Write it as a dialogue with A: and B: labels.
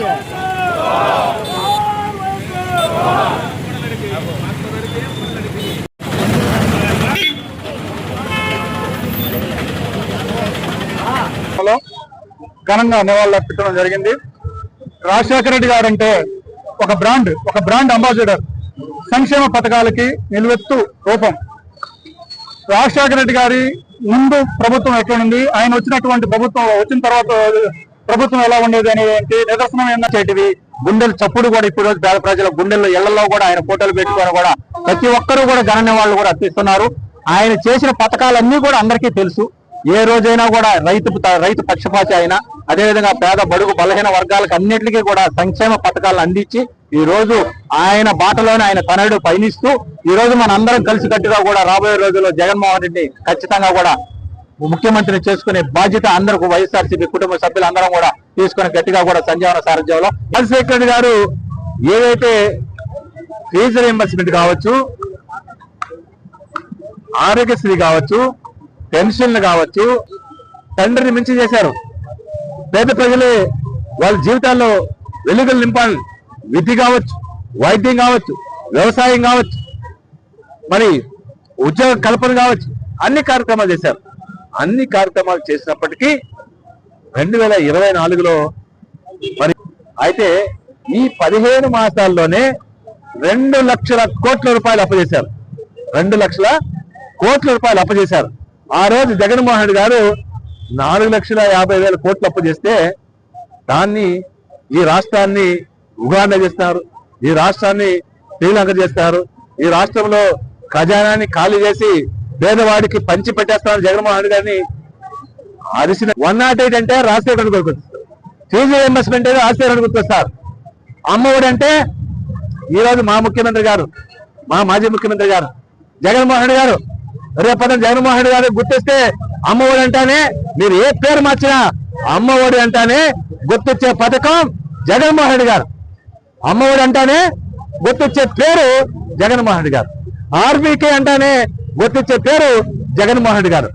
A: Hello. ఘనంగా నివాళులు అర్పించడం జరిగింది. రాజశేఖర రెడ్డి గారు అంటే ఒక బ్రాండ్ ఒక బ్రాండ్ అంబాసిడర్. సంక్షేమ పథకాలకి నిలువెత్తు రూపం. రాజశేఖర రెడ్డి గారి ముందు ప్రభుత్వం ఎట్లుంది? ఆయన వచ్చినటువంటి ప్రభుత్వం వచ్చిన తర్వాత ప్రభుత్వం ఎలా ఉండేది అనేది నిదర్శనం ఏంటంటే గుండెలు చప్పుడు కూడా ఇప్పుడు పేద ప్రజల గుండెల్లో ఇళ్ళలో కూడా ఆయన ఫోటోలు పెట్టుకొని కూడా ప్రతి ఒక్కరూ కూడా గణని వాళ్ళు కూడా అర్పిస్తున్నారు. ఆయన చేసిన పథకాలన్నీ కూడా అందరికీ తెలుసు. ఏ రోజైనా కూడా రైతు రైతు పక్షపాతి అయినా అదేవిధంగా పేద బడుగు బలహీన వర్గాలకు అన్నిటికీ కూడా సంక్షేమ పథకాలు అందించి ఈ రోజు ఆయన బాటలోనే ఆయన తనయుడు పయనిస్తూ ఈ రోజు మన అందరం కలిసికట్టుగా కూడా రాబోయే రోజుల్లో జగన్మోహన్ రెడ్డి ఖచ్చితంగా కూడా ముఖ్యమంత్రిని చేసుకునే బాధ్యత అందరికి వైఎస్ఆర్సీపీ కుటుంబ సభ్యులందరం కూడా తీసుకుని గట్టిగా కూడా సంజీవన సారథ్యంలో. రాజశేఖర రెడ్డి గారు ఏదైతే ఫీజు రీఎంబర్స్మెంట్ కావచ్చు ఆరోగ్యశ్రీ కావచ్చు పెన్షన్లు కావచ్చు తండ్రిని మించి చేశారు. పేద ప్రజలే వాళ్ళ జీవితాల్లో వెలుగులు నింపాలి. విద్య కావచ్చు వైద్యం కావచ్చు వ్యవసాయం కావచ్చు మరి ఉద్యోగ కల్పన కావచ్చు అన్ని కార్యక్రమాలు చేశారు. అన్ని కార్యక్రమాలు చేసినప్పటికీ రెండు వేల ఇరవై నాలుగులో మరి అయితే ఈ పదిహేను మాసాల్లోనే రెండు లక్షల కోట్ల రూపాయలు అప్పచేశారు రెండు లక్షల కోట్ల రూపాయలు అప్పచేశారు ఆ రోజు జగన్మోహన్ రెడ్డి గారు నాలుగు లక్షల యాభై వేల కోట్లు అప్పు చేస్తే దాన్ని ఈ రాష్ట్రాన్ని ఉగాండ చేస్తారు ఈ రాష్ట్రాన్ని శ్రీలంక చేస్తారు ఈ రాష్ట్రంలో ఖజానాన్ని ఖాళీ చేసి పేదవాడికి పంచి పెట్టేస్తారు జగన్మోహన్ రెడ్డి గారిని. అరిసిన వన్ నాట్ ఎయిట్ అంటే రాజశేఖర్ గుర్తొస్తారు ఫీజు రియంబర్స్మెంట్ అంటే రాజశేఖర్ గుర్తొస్తారు అమ్మఒడి అంటే ఈ రోజు మా ముఖ్యమంత్రి గారు మా మాజీ ముఖ్యమంత్రి గారు జగన్మోహన్ రెడ్డి గారు. రేపటి జగన్మోహన్ రెడ్డి గారు గుర్తిస్తే అమ్మఒడి అంటానే మీరు ఏ పేరు మార్చినా అమ్మఒడి అంటానే గుర్తొచ్చే పథకం జగన్మోహన్ రెడ్డి గారు. అమ్మఒడి అంటానే గుర్తొచ్చే పేరు జగన్మోహన్ రెడ్డి గారు. ఆర్బీకే అంటానే గుర్తించే పేరు జగన్మోహన్ రెడ్డి గారు.